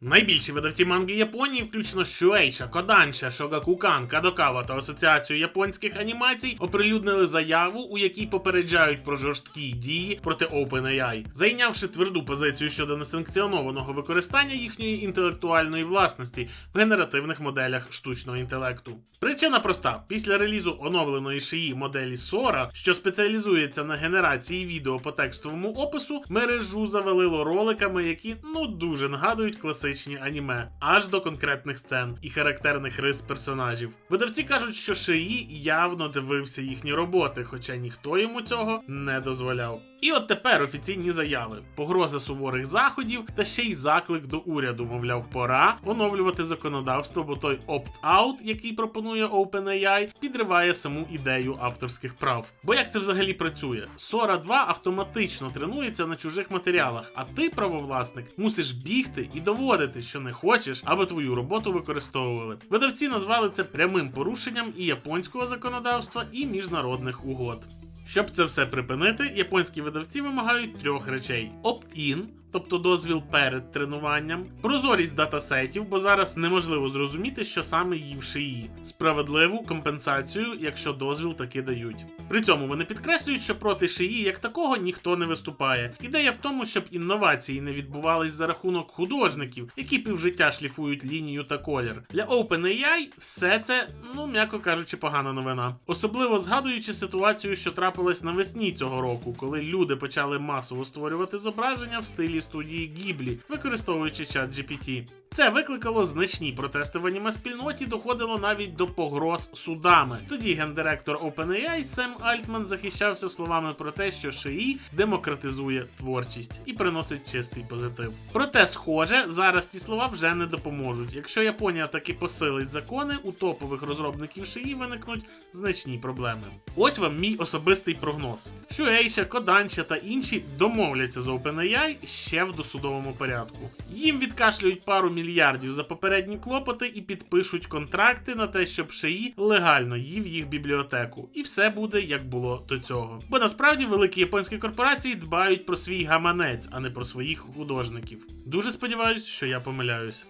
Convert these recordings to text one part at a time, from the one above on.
Найбільші видавці манги Японії, включно Shueisha, Kodansha, Shogakukan, Kadokawa та Асоціацію японських анімацій, оприлюднили заяву, у якій попереджають про жорсткі дії проти OpenAI, зайнявши тверду позицію щодо несанкціонованого використання їхньої інтелектуальної власності в генеративних моделях штучного інтелекту. Причина проста: після релізу оновленої шиї моделі Sora, що спеціалізується на генерації відео по текстовому опису, мережу завалило роликами, які ну дуже нагадують класичні аніме, аж до конкретних сцен і характерних рис персонажів. Видавці кажуть, що Шиї явно дивився їхні роботи, хоча ніхто йому цього не дозволяв. І от тепер офіційні заяви, погроза суворих заходів та ще й заклик до уряду, мовляв, пора оновлювати законодавство, бо той опт-аут, який пропонує OpenAI, підриває саму ідею авторських прав. Бо як це взагалі працює? Sora 2 автоматично тренується на чужих матеріалах, а ти, правовласник, мусиш бігти і доводити, що не хочеш, аби твою роботу використовували. Видавці назвали це прямим порушенням і японського законодавства, і міжнародних угод. Щоб це все припинити, японські видавці вимагають трьох речей: opt-in, тобто дозвіл перед тренуванням, прозорість датасетів, бо зараз неможливо зрозуміти, що саме в шиї, справедливу компенсацію, якщо дозвіл таки дають. При цьому вони підкреслюють, що проти шиї як такого ніхто не виступає. Ідея в тому, щоб інновації не відбувались за рахунок художників, які півжиття шліфують лінію та колір. Для OpenAI все це, ну м'яко кажучи, погана новина. Особливо згадуючи ситуацію, що трапилась навесні цього року, коли люди почали масово створювати зображення в стилі студії Ghibli, використовуючи чат GPT. Це викликало значні протести в аніме спільноті, доходило навіть до погроз судами. Тоді гендиректор OpenAI Сем Альтман захищався словами про те, що шиї демократизує творчість і приносить чистий позитив. Проте, схоже, зараз ті слова вже не допоможуть. Якщо Японія таки посилить закони, у топових розробників шиї виникнуть значні проблеми. Ось вам мій особистий прогноз: Shueisha, Kodansha та інші домовляться з OpenAI ще в досудовому порядку. Їм відкашлюють пару мільярдів за попередні клопоти і підпишуть контракти на те, щоб шиї легально їв їх бібліотеку, і все буде як було до цього. Бо насправді великі японські корпорації дбають про свій гаманець, а не про своїх художників. Дуже сподіваюсь, що я помиляюсь.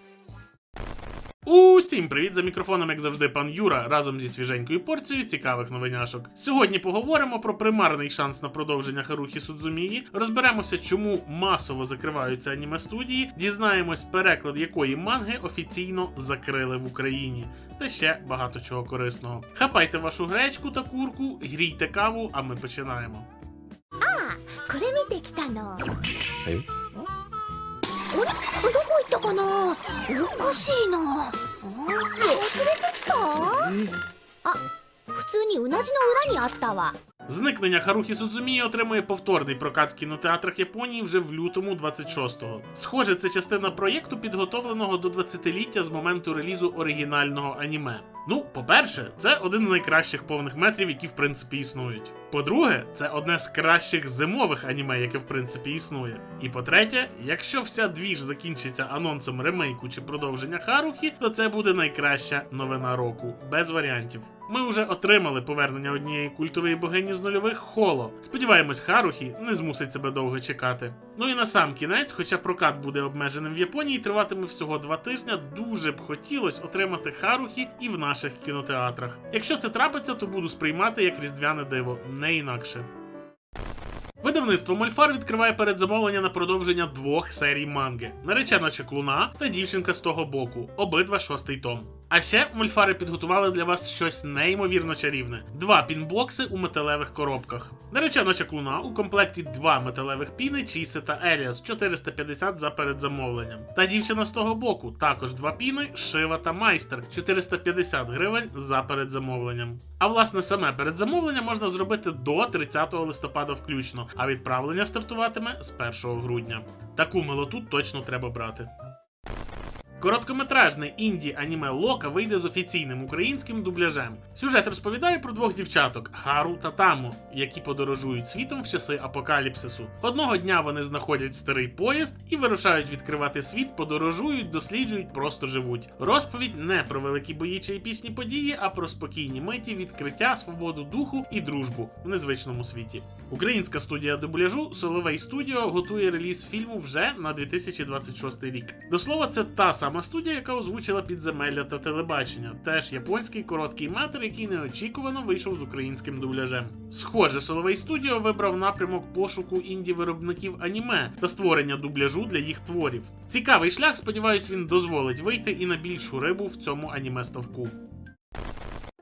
Усім привіт за мікрофоном, як завжди, пан Юра, разом зі свіженькою порцією цікавих новиняшок. Сьогодні поговоримо про примарний шанс на продовження Харухі Судзумії, розберемося, чому масово закриваються аніме студії, дізнаємось, переклад якої манги офіційно закрили в Україні, та ще багато чого корисного. Хапайте вашу гречку та курку, грійте каву, а ми починаємо. А, коремітектано. どこ行ったかなおかしいなあ忘れてきたあ普通にうなじの裏にあったわ Зникнення Харухі Судзумії отримує повторний прокат в кінотеатрах Японії вже в лютому 26-го. Схоже, це частина проєкту, підготовленого до 20-ліття з моменту релізу оригінального аніме. Ну, по-перше, це один з найкращих повних метрів, які в принципі існують. По-друге, це одне з кращих зимових аніме, яке в принципі існує. І по-третє, якщо вся двіж закінчиться анонсом ремейку чи продовження Харухі, то це буде найкраща новина року, без варіантів. Ми вже отримали повернення однієї культової богині з нульових холо. Сподіваємось, Харухі не змусить себе довго чекати. Ну і на сам кінець, хоча прокат буде обмеженим в Японії, триватиме всього два тижня. Дуже б хотілося отримати Харухі і в наших кінотеатрах. Якщо це трапиться, то буду сприймати як різдвяне диво, не інакше. Видавництво Мольфар відкриває передзамовлення на продовження двох серій манги: наречена чеклуна та дівчинка з того боку, обидва шостий том. А ще мольфари підготували для вас щось неймовірно чарівне: два пінбокси у металевих коробках. Наречена чаклуна у комплекті два металевих піни, Чіси та Еліас 450 за передзамовленням. Та дівчина з того боку також два піни, Шива та Майстер 450 гривень за передзамовленням. А власне саме передзамовлення можна зробити до 30 листопада включно, а відправлення стартуватиме з 1 грудня. Таку милоту точно треба брати. Короткометражне інді аніме Лока вийде з офіційним українським дубляжем. Сюжет розповідає про двох дівчаток Хару та Таму, які подорожують світом в часи апокаліпсису. Одного дня вони знаходять старий поїзд і вирушають відкривати світ, подорожують, досліджують, просто живуть. Розповідь не про великі бої чи епічні події, а про спокійні миті, відкриття, свободу духу і дружбу в незвичному світі. Українська студія дубляжу Соловей Студіо готує реліз фільму вже на 2026 рік. До слова, це та сама студія, яка озвучила підземелля та телебачення. Теж японський короткий метр, який неочікувано вийшов з українським дубляжем. Схоже, Соловей Студіо вибрав напрямок пошуку інді виробників аніме та створення дубляжу для їх творів. Цікавий шлях, сподіваюсь, він дозволить вийти і на більшу рибу в цьому аніме ставку.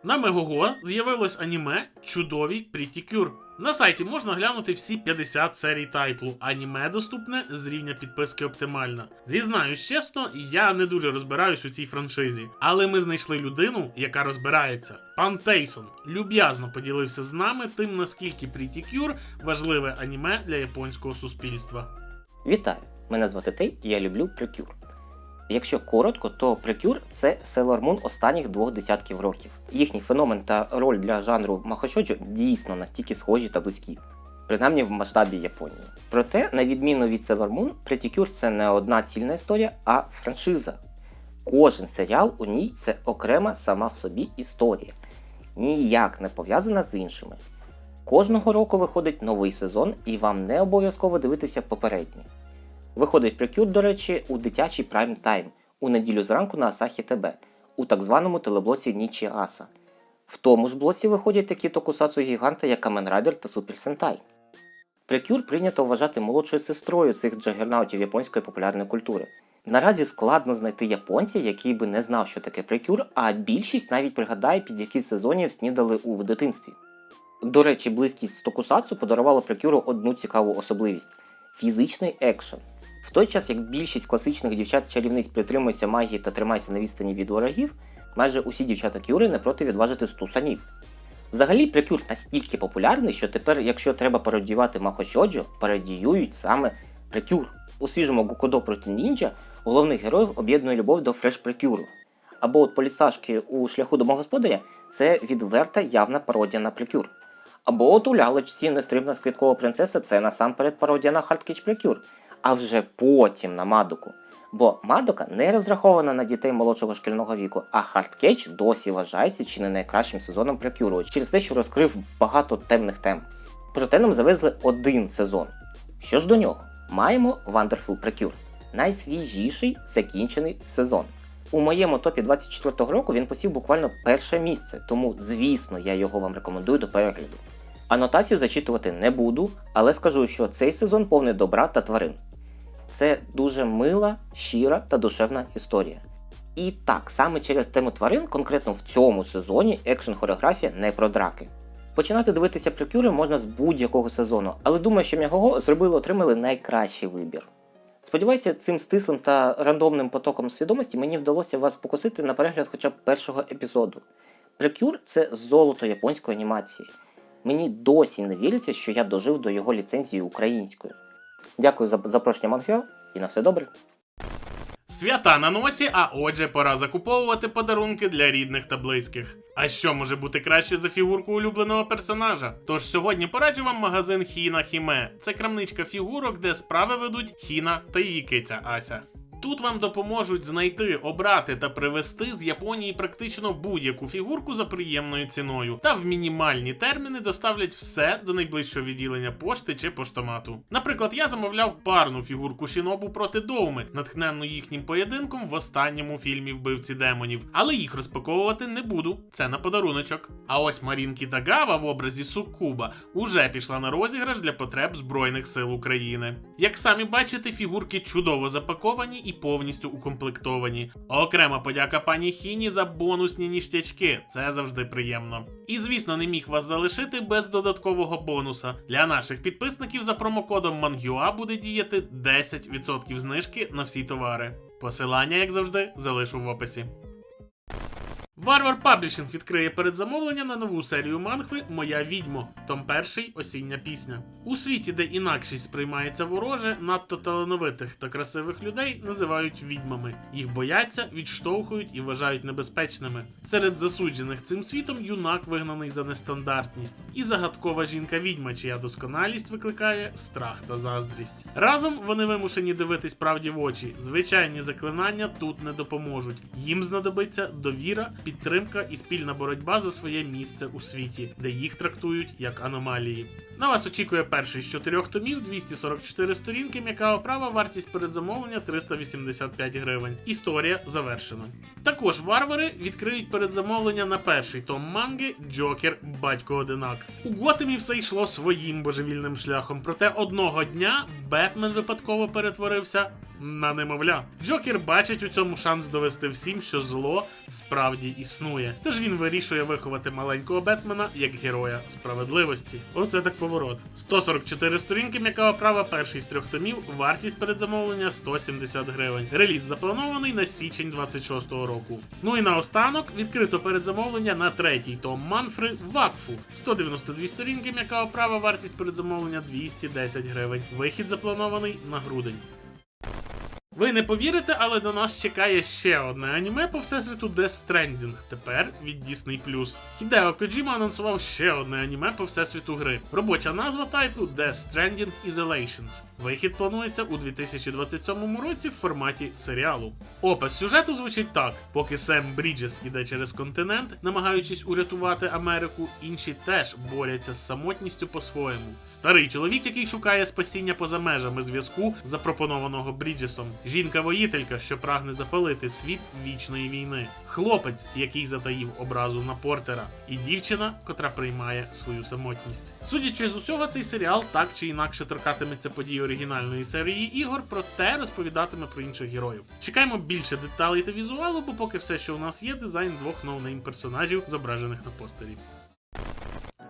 На Мегого з'явилось аніме Чудові Pretty Cure. На сайті можна глянути всі 50 серій тайтлу. Аніме доступне з рівня підписки оптимальна. Зізнаюсь чесно, я не дуже розбираюсь у цій франшизі, але ми знайшли людину, яка розбирається. Пан Тейсон люб'язно поділився з нами тим, наскільки Pretty Cure важливе аніме для японського суспільства. Вітаю! Мене звати Тей, і я люблю прикюр. Якщо коротко, то прикюр це Sailor Moon останніх двох десятків років. Їхній феномен та роль для жанру Махошоджо дійсно настільки схожі та близькі, принаймні в масштабі Японії. Проте, на відміну від Sailor Moon, Pretty це не одна цільна історія, а франшиза. Кожен серіал у ній це окрема сама в собі історія, ніяк не пов'язана з іншими. Кожного року виходить новий сезон, і вам не обов'язково дивитися попередній. Виходить прикюр, до речі, у дитячий прайм тайм у неділю зранку на Асахі ТБ у так званому телеблоці Нічі Аса. В тому ж блоці виходять такі токусацу гіганти, як Kamen Rider та Super Sentai. Прикюр прийнято вважати молодшою сестрою цих джагернаутів японської популярної культури. Наразі складно знайти японця, який би не знав, що таке прикюр, а більшість навіть пригадає, під які сезонів снідали у дитинстві. До речі, близькість з Токусацу подарувала прикюру одну цікаву особливість фізичний екшен. Той час, як більшість класичних дівчат-чарівниць притримуються магії та тримаються на відстані від ворогів, майже усі дівчата кюри не проти відважити стусанів. Взагалі, прикюр настільки популярний, що тепер, якщо треба пародіювати Махошоджо, пародіюють саме прикюр. У свіжому Гокудо проти ніндзя головних героїв об'єднує любов до фреш-прикюру. Або от поліцашки у шляху домогосподаря це відверта явна пародія на прикюр. Або от у лялечці нестримна сквіткова принцеса це насамперед пародія на Хардкіч Прикюр, а вже потім на Мадоку. Бо Мадока не розрахована на дітей молодшого шкільного віку, а Хардкетч досі вважається чи не найкращим сезоном прикюру через те, що розкрив багато темних тем. Проте нам завезли один сезон. Що ж до нього? Маємо Wonderful Precure. Найсвіжіший закінчений сезон. У моєму топі 24-го року він посів буквально перше місце, тому, звісно, я його вам рекомендую до перегляду. Анотацію зачитувати не буду, але скажу, що цей сезон повний добра та тварин. Це дуже мила, щира та душевна історія. І так, саме через тему тварин, конкретно в цьому сезоні, екшн хореографія не про драки. Починати дивитися прикюри можна з будь-якого сезону, але думаю, що м'ягого зробили отримали найкращий вибір. Сподіваюся, цим стислим та рандомним потоком свідомості мені вдалося вас покусити на перегляд хоча б першого епізоду. Прикюр це золото японської анімації. Мені досі не віриться, що я дожив до його ліцензії українською. Дякую за запрошення Манхьо і на все добре. Свята на носі, а отже, пора закуповувати подарунки для рідних та близьких. А що може бути краще за фігурку улюбленого персонажа? Тож сьогодні пораджу вам магазин Хіна Хіме. Це крамничка фігурок, де справи ведуть Хіна та її киця Ася. Тут вам допоможуть знайти, обрати та привезти з Японії практично будь-яку фігурку за приємною ціною, та в мінімальні терміни доставлять все до найближчого відділення пошти чи поштомату. Наприклад, я замовляв парну фігурку Шінобу проти Доуми, натхненну їхнім поєдинком в останньому фільмі Вбивці демонів, але їх розпаковувати не буду. Це на подаруночок. А ось Марінкі Тагава в образі Суккуба уже пішла на розіграш для потреб Збройних сил України. Як самі бачите, фігурки чудово запаковані і повністю укомплектовані. Окрема подяка пані Хіні за бонусні ніштячки. Це завжди приємно. І звісно, не міг вас залишити без додаткового бонуса. Для наших підписників за промокодом Мангюа буде діяти 10% знижки на всі товари. Посилання, як завжди, залишу в описі. Варвар Паблішинг відкриє передзамовлення на нову серію мангви Моя відьмо, том перший осіння пісня. У світі, де інакшість сприймається вороже, надто талановитих та красивих людей називають відьмами. Їх бояться, відштовхують і вважають небезпечними. Серед засуджених цим світом юнак вигнаний за нестандартність, і загадкова жінка відьма, чия досконалість викликає страх та заздрість. Разом вони вимушені дивитись правді в очі. Звичайні заклинання тут не допоможуть. Їм знадобиться довіра, підтримка і спільна боротьба за своє місце у світі, де їх трактують як аномалії. На вас очікує перший з чотирьох томів, 244 сторінки, м'яка оправа, вартість передзамовлення 385 гривень. Історія завершена. Також варвари відкриють передзамовлення на перший том манги Джокер Батько Одинак. У Готемі все йшло своїм божевільним шляхом, проте одного дня Бетмен випадково перетворився на немовля. Джокер бачить у цьому шанс довести всім, що зло справді існує. Тож він вирішує виховати маленького Бетмена як героя справедливості. Оце так поворот. 144 сторінки м'яка оправа, перший з трьох томів, вартість передзамовлення 170 гривень. Реліз запланований на січень 26-го року. Ну і наостанок відкрито передзамовлення на третій том Манфри Вакфу. 192 сторінки м'яка оправа, вартість передзамовлення 210 гривень. Вихід запланований на грудень. Ви не повірите, але до нас чекає ще одне аніме по всесвіту Death Stranding, тепер від Disney+. Хідео Коджіма анонсував ще одне аніме по всесвіту гри. Робоча назва тайту Death Stranding Isolations. Вихід планується у 2027 році в форматі серіалу. Опис сюжету звучить так: поки Сем Бріджес іде через континент, намагаючись урятувати Америку, інші теж борються з самотністю по-своєму. Старий чоловік, який шукає спасіння поза межами зв'язку, запропонованого Бріджесом. Жінка-воїтелька, що прагне запалити світ вічної війни. Хлопець, який затаїв образу на Портера, і дівчина, котра приймає свою самотність. Судячи з усього, цей серіал так чи інакше торкатиметься подій оригінальної серії ігор, проте розповідатиме про інших героїв. Чекаємо більше деталей та візуалу, бо поки все, що у нас є, дизайн двох ноунейм персонажів, зображених на постері.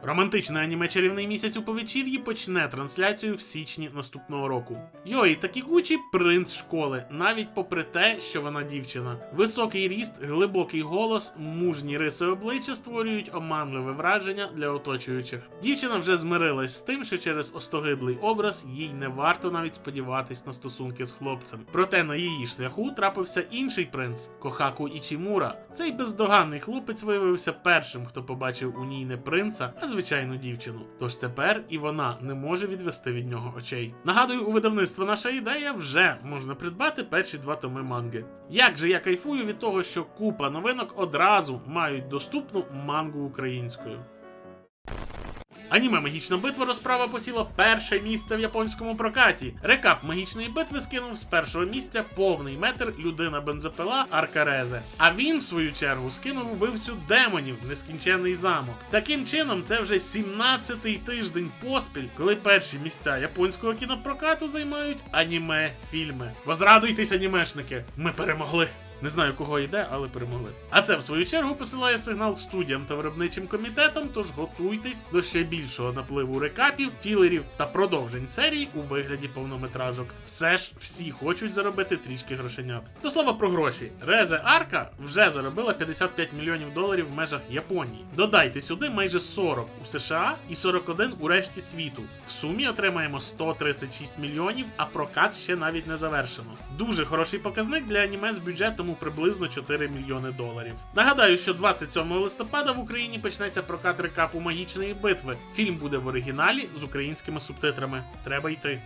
Романтичне аніме чарівний місяць у повечір'ї почне трансляцію в січні наступного року. Йої Такігучі принц школи, навіть попри те, що вона дівчина. Високий ріст, глибокий голос, мужні риси обличчя створюють оманливе враження для оточуючих. Дівчина вже змирилась з тим, що через остогидлий образ їй не варто навіть сподіватись на стосунки з хлопцем. Проте на її шляху трапився інший принц Кохаку Ічімура. Цей бездоганний хлопець виявився першим, хто побачив у ній не принца, а звичайну дівчину. Тож тепер і вона не може відвести від нього очей. Нагадую, у видавництва наша ідея вже можна придбати перші два томи манги. Як же я кайфую від того, що купа новинок одразу мають доступну мангу українською. Аніме Магічна битва розправа посіла перше місце в японському прокаті. Рекап магічної битви скинув з першого місця повний метр людина бензопила Аркарезе. А він, в свою чергу, скинув вбивцю демонів нескінченний замок. Таким чином, це вже 17-й тиждень поспіль, коли перші місця японського кінопрокату займають аніме фільми. Возрадуйтесь, анімешники! Ми перемогли! Не знаю, кого йде, але перемогли. А це в свою чергу посилає сигнал студіям та виробничим комітетам, тож готуйтесь до ще більшого напливу рекапів, філерів та продовжень серій у вигляді повнометражок. Все ж всі хочуть заробити трішки грошенят. До слова про гроші. Резе Арка вже заробила 55 мільйонів доларів в межах Японії. Додайте сюди майже 40 у США і 41 у решті світу. В сумі отримаємо 136 мільйонів, а прокат ще навіть не завершено. Дуже хороший показник для аніме з бюджетом приблизно 4 мільйони доларів. Нагадаю, що 27 листопада в Україні почнеться прокат рекапу магічної битви. Фільм буде в оригіналі з українськими субтитрами. Треба йти.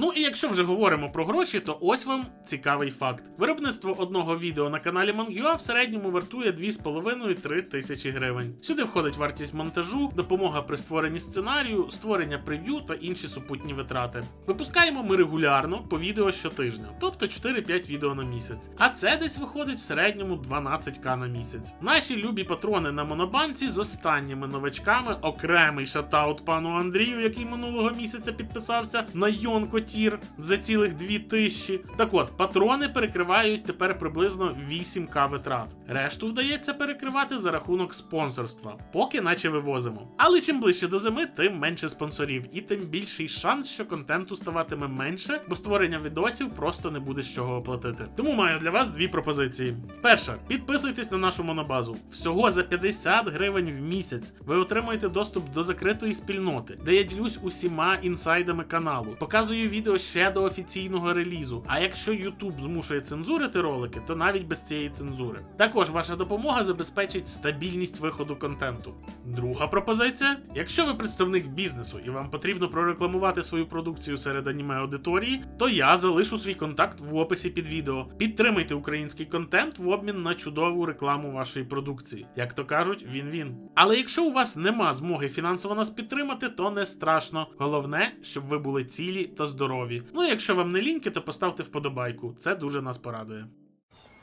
Ну і якщо вже говоримо про гроші, то ось вам цікавий факт. Виробництво одного відео на каналі Mangua в середньому вартує 2,5-3 тисячі гривень. Сюди входить вартість монтажу, допомога при створенні сценарію, створення прев'ю та інші супутні витрати. Випускаємо ми регулярно по відео щотижня, тобто 4-5 відео на місяць. А це десь виходить в середньому 12к на місяць. Наші любі патрони на монобанці з останніми новачками, окремий шатаут пану Андрію, який минулого місяця підписався на Йонко тір за цілих 2000. Так от, патрони перекривають тепер приблизно 8к витрат. Решту вдається перекривати за рахунок спонсорства, поки наче вивозимо. Але чим ближче до зими, тим менше спонсорів, і тим більший шанс, що контенту ставатиме менше, бо створення відосів просто не буде з чого оплатити. Тому маю для вас дві пропозиції. Перша, підписуйтесь на нашу монобазу. Всього за 50 гривень в місяць ви отримуєте доступ до закритої спільноти, де я ділюсь усіма інсайдами каналу, показую відео ще до офіційного релізу. А якщо YouTube змушує цензурити ролики, то навіть без цієї цензури. Також ваша допомога забезпечить стабільність виходу контенту. Друга пропозиція: якщо ви представник бізнесу і вам потрібно прорекламувати свою продукцію серед аніме аудиторії, то я залишу свій контакт в описі під відео. Підтримайте український контент в обмін на чудову рекламу вашої продукції. Як то кажуть, він-він. Але якщо у вас нема змоги фінансово нас підтримати, то не страшно. Головне, щоб ви були цілі та здорові. Ну, якщо вам не ліньки, то поставте вподобайку. Це дуже нас порадує.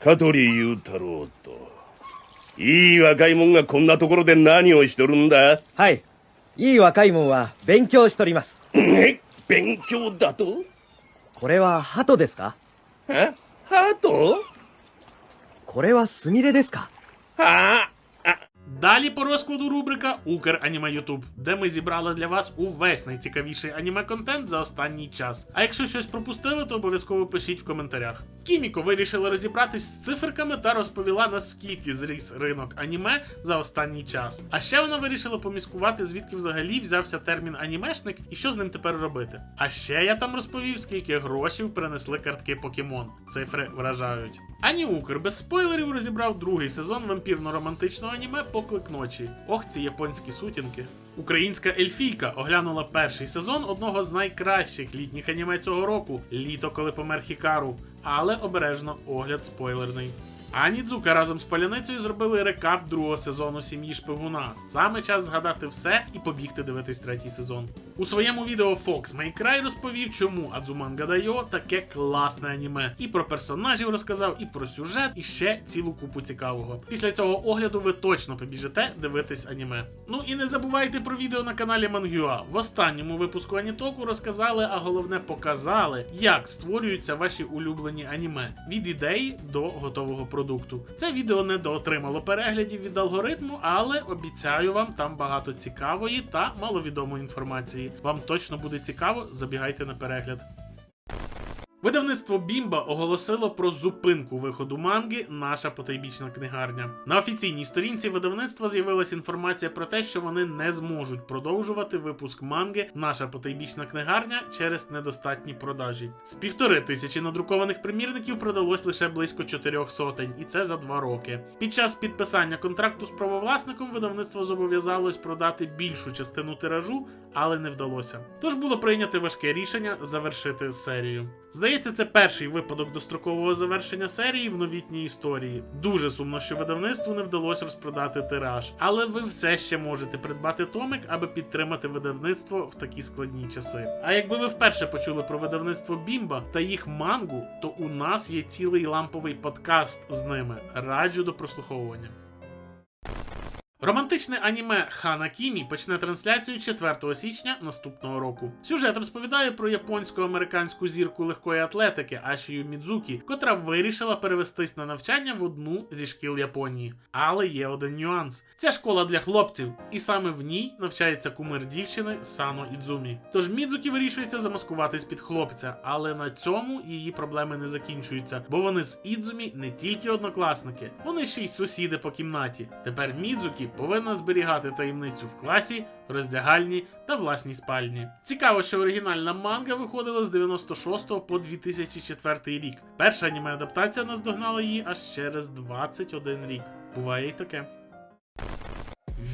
香取雄太郎といい若いもんがこんなところで何をしとるんだはい。いい若いもんは勉強しとります。え勉強だとこれは鳩ですかえハートこれはスミレですかああ Далі по розкладу рубрика Укр Аніме Ютуб, де ми зібрали для вас увесь найцікавіший аніме контент за останній час. А якщо щось пропустили, то обов'язково пишіть в коментарях. Кіміко вирішила розібратись з циферками та розповіла наскільки зріс ринок аніме за останній час. А ще вона вирішила поміскувати, звідки взагалі взявся термін анімешник і що з ним тепер робити. А ще я там розповів, скільки грошей принесли картки Покемон. Цифри вражають. Ані Укр без спойлерів розібрав другий сезон вампірно-романтичного аніме Поклик ночі. Ох, ці японські сутінки. Українська ельфійка оглянула перший сезон одного з найкращих літніх аніме цього року літо, коли помер Хікару. Але обережно огляд спойлерний. Ані Дзука разом з Паляницею зробили рекап другого сезону сім'ї Шпигуна. Саме час згадати все і побігти дивитись третій сезон. У своєму відео Fox Майкрай розповів, чому Адзуманга Дайо таке класне аніме. І про персонажів розказав, і про сюжет, і ще цілу купу цікавого. Після цього огляду ви точно побіжите дивитись аніме. Ну і не забувайте про відео на каналі Мангюа. В останньому випуску Анітоку розказали, а головне показали, як створюються ваші улюблені аніме від ідеї до готового продукту. Це відео не доотримало переглядів від алгоритму, але обіцяю вам там багато цікавої та маловідомої інформації. Вам точно буде цікаво, забігайте на перегляд. Видавництво Бімба оголосило про зупинку виходу манги Наша потайбічна книгарня. На офіційній сторінці видавництва з'явилася інформація про те, що вони не зможуть продовжувати випуск манги Наша потайбічна книгарня через недостатні продажі. З півтори тисячі надрукованих примірників продалось лише близько чотирьох сотень, і це за два роки. Під час підписання контракту з правовласником видавництво зобов'язалось продати більшу частину тиражу, але не вдалося. Тож було прийнято важке рішення завершити серію. Здається, це перший випадок дострокового завершення серії в новітній історії. Дуже сумно, що видавництву не вдалося розпродати тираж, але ви все ще можете придбати томик, аби підтримати видавництво в такі складні часи. А якби ви вперше почули про видавництво Бімба та їх мангу, то у нас є цілий ламповий подкаст з ними. Раджу до прослуховування. Романтичне аніме Хана Кімі почне трансляцію 4 січня наступного року. Сюжет розповідає про японсько-американську зірку легкої атлетики Ашію Мідзукі, котра вирішила перевестись на навчання в одну зі шкіл Японії. Але є один нюанс: ця школа для хлопців, і саме в ній навчається кумир дівчини Сано Ідзумі. Тож Мідзукі вирішується замаскуватись під хлопця, але на цьому її проблеми не закінчуються, бо вони з Ідзумі не тільки однокласники, вони ще й сусіди по кімнаті. Тепер Мідзукі повинна зберігати таємницю в класі, роздягальні та власній спальні. Цікаво, що оригінальна манга виходила з 96 по 2004 рік. Перша аніме адаптація наздогнала її аж через 21 рік. Буває й таке.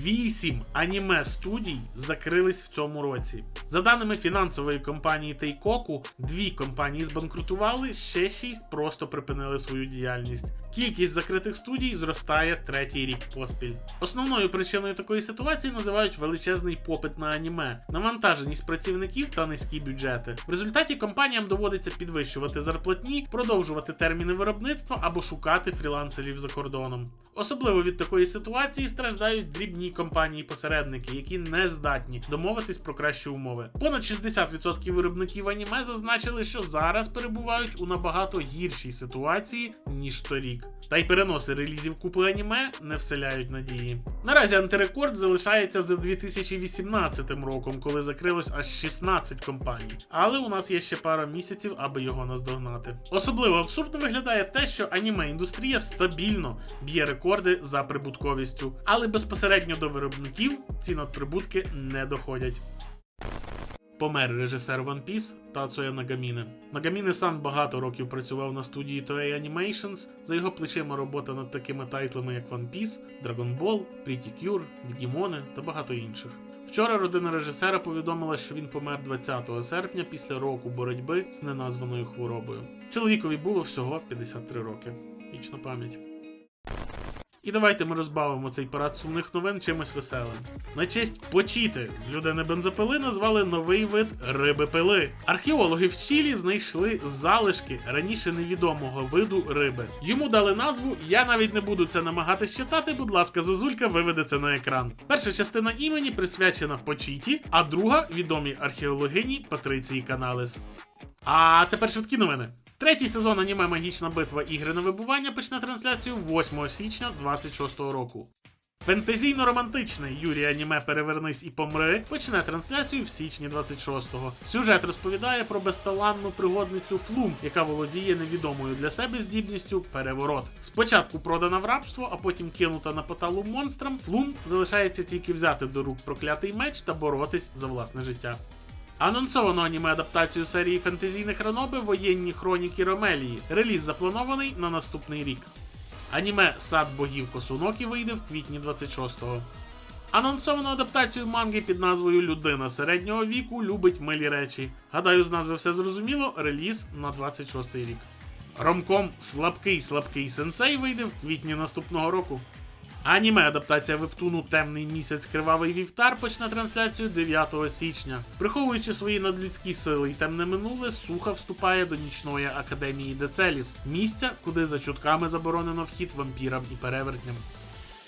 Вісім аніме студій закрились в цьому році. За даними фінансової компанії Тейкоку, дві компанії збанкрутували, ще шість просто припинили свою діяльність. Кількість закритих студій зростає третій рік поспіль. Основною причиною такої ситуації називають величезний попит на аніме, навантаженість працівників та низькі бюджети. В результаті компаніям доводиться підвищувати зарплатні, продовжувати терміни виробництва або шукати фрілансерів за кордоном. Особливо від такої ситуації страждають дрібні компанії-посередники, які не здатні домовитись про кращі умови. Понад 60% виробників аніме зазначили, що зараз перебувають у набагато гіршій ситуації ніж торік. Та й переноси релізів купи аніме не вселяють надії. Наразі антирекорд залишається за 2018 роком, коли закрилось аж 16 компаній. Але у нас є ще пара місяців, аби його наздогнати. Особливо абсурдно виглядає те, що аніме індустрія стабільно б'є рекорди за прибутковістю, але безпосередньо до виробників ці надприбутки не доходять. Помер режисер One Piece Тацуя Нагаміне. Нагаміне сан багато років працював на студії Toei Animations. За його плечима робота над такими тайтлами, як One Piece, Dragon Ball, Pretty Cure, Дігімони та багато інших. Вчора родина режисера повідомила, що він помер 20 серпня після року боротьби з неназваною хворобою. Чоловікові було всього 53 роки. Вічна пам'ять. І давайте ми розбавимо цей парад сумних новин чимось веселим. На честь почіти з людини бензопили назвали новий вид риби пили. Археологи в Чилі знайшли залишки раніше невідомого виду риби. Йому дали назву. Я навіть не буду це намагатись читати. Будь ласка, Зозулька виведе це на екран. Перша частина імені присвячена почіті, а друга відомій археологині Патриції Каналес. А тепер швидкі новини. Третій сезон аніме Магічна битва ігри на вибування почне трансляцію 8 січня 26-го року. Фентезійно-романтичний Юрій аніме Перевернись і помри почне трансляцію в січні 26-го. Сюжет розповідає про безталанну пригодницю Флум, яка володіє невідомою для себе здібністю переворот. Спочатку продана в рабство, а потім кинута на поталу монстрам. Флум залишається тільки взяти до рук проклятий меч та боротись за власне життя. Анонсовано аніме адаптацію серії фентезійних раноби Воєнні хроніки Ромелії. Реліз запланований на наступний рік. Аніме Сад богів Косунокі вийде в квітні 26-го. Анонсовано адаптацію манги під назвою Людина середнього віку любить милі речі. Гадаю, з назви все зрозуміло. Реліз на 26-й рік. Ромком Слабкий слабкий сенсей вийде в квітні наступного року. Аніме адаптація вебтуну Темний місяць Кривавий вівтар почне трансляцію 9 січня. Приховуючи свої надлюдські сили і темне минуле, Суха вступає до нічної академії Децеліс, місця, куди за чутками заборонено вхід вампірам і перевертням.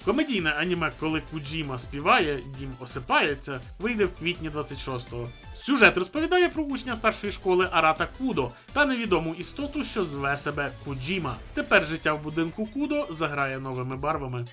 Комедійне аніме, коли Куджіма співає, дім осипається, вийде в квітні 26-го. Сюжет розповідає про учня старшої школи Арата Кудо та невідому істоту, що зве себе Куджіма. Тепер життя в будинку Кудо заграє новими барвами.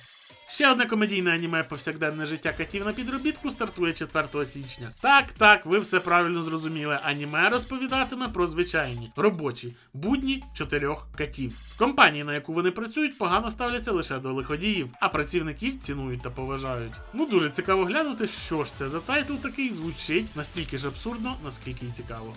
Ще одне комедійне аніме повсякденне життя котів на підробітку стартує 4 січня. Так, так, ви все правильно зрозуміли. Аніме розповідатиме про звичайні робочі будні чотирьох котів. В компанії, на яку вони працюють, погано ставляться лише до лиходіїв, а працівників цінують та поважають. Ну дуже цікаво глянути, що ж це за тайтл такий звучить настільки ж абсурдно, наскільки й цікаво.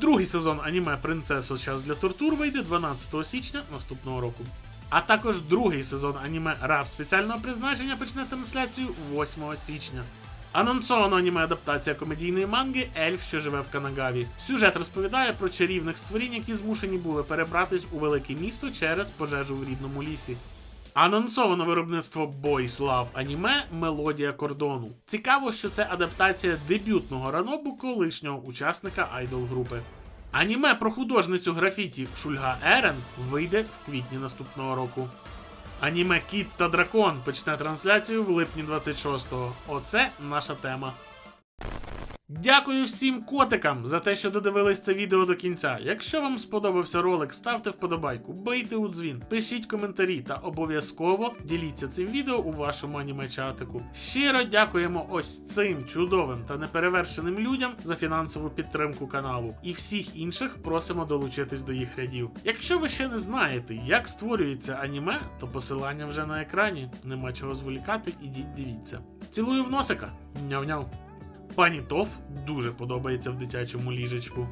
Другий сезон аніме Принцесо Час для тортур вийде 12 січня наступного року. А також другий сезон аніме Раб спеціального призначення почне трансляцію 8 січня. Анонсовано аніме адаптація комедійної манги Ельф, що живе в Канагаві. Сюжет розповідає про чарівних створінь, які змушені були перебратись у велике місто через пожежу в рідному лісі. Анонсовано виробництво Boys Love аніме Мелодія кордону. Цікаво, що це адаптація дебютного ранобу колишнього учасника айдол групи. Аніме про художницю графіті Шульга Ерен вийде в квітні наступного року. Аніме Кіт та Дракон почне трансляцію в липні 26-го. Оце наша тема. Дякую всім котикам за те, що додивились це відео до кінця. Якщо вам сподобався ролик, ставте вподобайку, бийте у дзвін, пишіть коментарі та обов'язково діліться цим відео у вашому аніме-чатику. Щиро дякуємо ось цим чудовим та неперевершеним людям за фінансову підтримку каналу. І всіх інших просимо долучитись до їх рядів. Якщо ви ще не знаєте, як створюється аніме, то посилання вже на екрані. Нема чого зволікати, ідіть дивіться. Цілую в носика. Няв-няв. Пані Тоф дуже подобається в дитячому ліжечку.